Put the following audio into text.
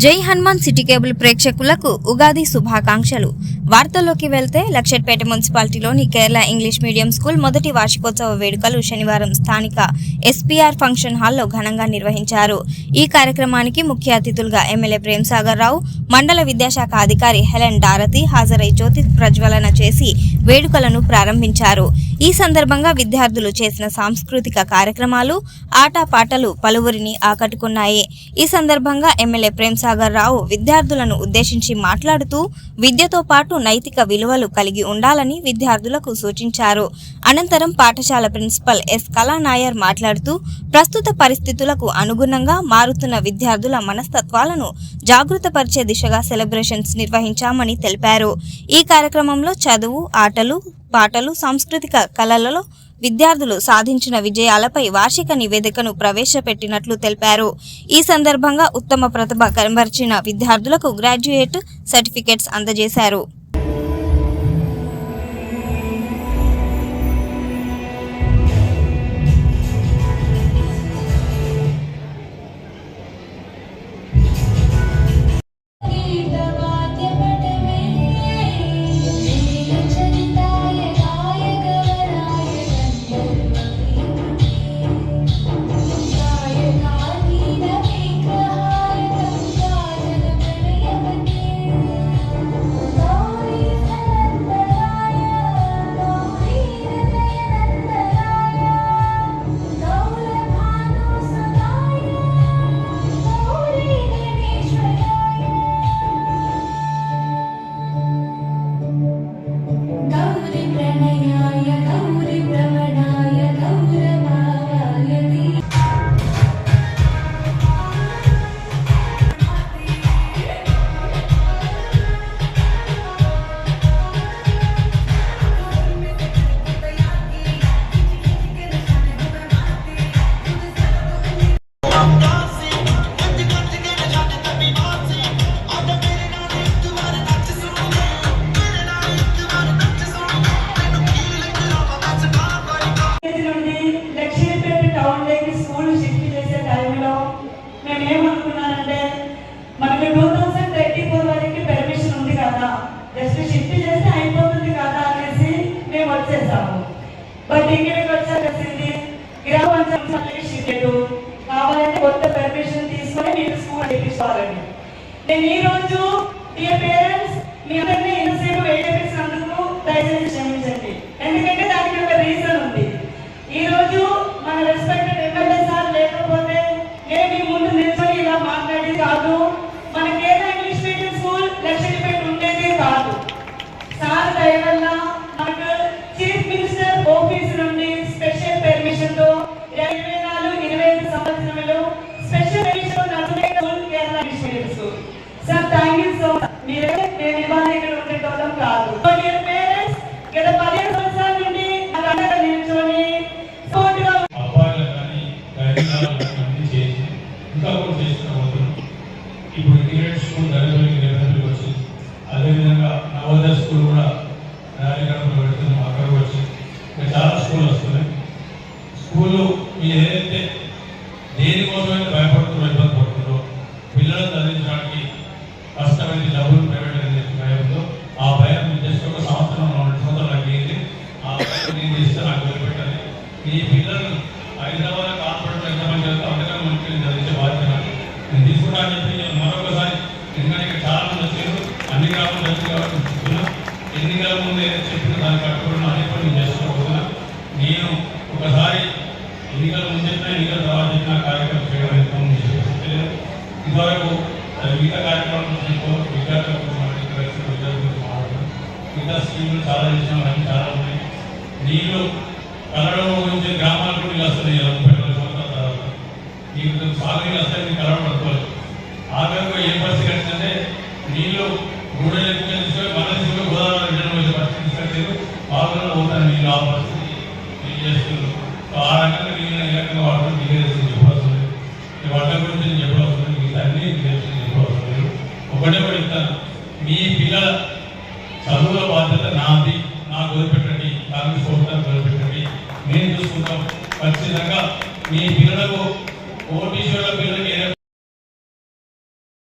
జై Hanuman city cable ప్రేక్షకులకు ఉగాది శుభాకాంక్షలు. వార్తల్లోకి వెళ్తే లక్షట్పేట మున్సిపాలిటీలోని కేరళ ఇంగ్లీష్ మీడియం స్కూల్ మొదటి వార్షికోత్సవ వేడుకలు శనివారం స్థానిక ఎస్పీఆర్ ఫంక్షన్ హాల్లో ఘనంగా నిర్వహించారు. ఈ కార్యక్రమానికి ముఖ్య అతిథులుగా ఎమ్మెల్యే ప్రేమ్ సాగర్ రావు మండల విద్యాశాఖ అధికారి హెలెన్ డారతి హాజరై జ్యోతి ప్రజ్వలన చేసి వేడుకలను ప్రారంభించారు. ఈ సందర్భంగా విద్యార్థులు చేసిన సాంస్కృతిక కార్యక్రమాలు ఆటపాటలు పలువురిని ఆకట్టుకున్నాయి. ఈ సందర్భంగా ఎమ్మెల్యే ప్రేమ్సాగర్ రావు విద్యార్థులను ఉద్దేశించి మాట్లాడుతూ విద్యతో పాటు నైతిక విలువలు కలిగి ఉండాలని విద్యార్థులకు సూచించారు. అనంతరం పాఠశాల ప్రిన్సిపల్ ఎస్. కళానాయర్ మాట్లాడుతూ ప్రస్తుత పరిస్థితులకు అనుగుణంగా మారుతున్న విద్యార్థుల మనస్తత్వాలను జాగృతపరిచే దిశగా సెలబ్రేషన్స్ నిర్వహించామని తెలిపారు. ఈ కార్యక్రమంలో చదువు ఆటలు పాటలు సాంస్కృతిక కళలలో విద్యార్థులు సాధించిన విజయాలపై వార్షిక నివేదికను ప్రవేశపెట్టినట్లు తెలిపారు. ఈ సందర్భంగా ఉత్తమ ప్రతిభ కనబరిచిన విద్యార్థులకు గ్రాడ్యుయేట్ సర్టిఫికెట్స్ అందజేశారు. పర్మిషన్ తీసుకొని మీరు స్కూల్ చేయించాలని నేను ఈ రోజు డియర్ పేరెంట్స్ కాదు. గత పదిహేను సంవత్సరాల నుండి నిల్చొని ఇప్పుడు ఇంటిగ్రేట్ స్కూల్ దళితులకి వచ్చింది. అదేవిధంగా పిల్లలు హైదరాబాద్ కార్పొరేట్ ఎంతమంది వెళ్తే అంతకన్నా మంచి చదివించే బాధ్యత నేను తీసుకుంటా చెప్పి నేను మరొకసారి ఎందుకంటే ఇక్కడ చాలా మంది వచ్చారు. అన్ని గ్రామాలు వచ్చి కాబట్టి చెప్తున్నా. ఎన్ని ముందు ఏదైతే చెప్పిన దాన్ని కట్టుకోవడం అన్ని కూడా నేను చేసుకోబోతున్నా నేను ఒకసారి ఎన్నికల ముందు చెప్పిన ఎన్నికల తర్వాత చెప్పిన కార్యక్రమం చేయడం ఎంత చేసేది ఇదివరకు మిగతా కార్యక్రమం విద్యార్థులకు మాట్లాడుతూ విద్యార్థుల మిగతా స్కీములు చాలా చేసిన అన్ని చాలా ఉన్నాయి. నీళ్ళు కలవడం గురించి గ్రామాలకు కూడా నీళ్ళు వస్తున్నాయి ముప్పై నాలుగు సంవత్సరాల నీకు సాగునీళ్ళు వస్తాయి నీకు కలవడం పడుకోవాలి. ఆఖరికి ఏ పరిస్థితి కట్టిందంటే నీళ్ళు గూడెలు ఎక్కువ తీసుకొని మన తీసుకొని గోదావరి వచ్చే పరిస్థితి తీసుకొచ్చారు. బాగున్న పోతాను నీళ్ళు ఆ పరిస్థితి. నీళ్ళు చేస్తున్నారు? ఆ రకంగా నీళ్ళు ఏ రకంగా వాడడం నీకే తెలిసి చెప్పవలసింది. ఈ గురించి నేను చెప్పవలసింది. మిగతా అన్ని నీకు చెప్పవలసింది. ఒకటే కూడా చెప్తాను. మీ పిల్లల చదువుల బాధ్యత నాది. నాకు వదిలిపెట్టండి కాంగ్రెస్ తీసుకుంటాం ఖచ్చితంగా మీ పిల్లలకు ఓటీసీల పిల్లలు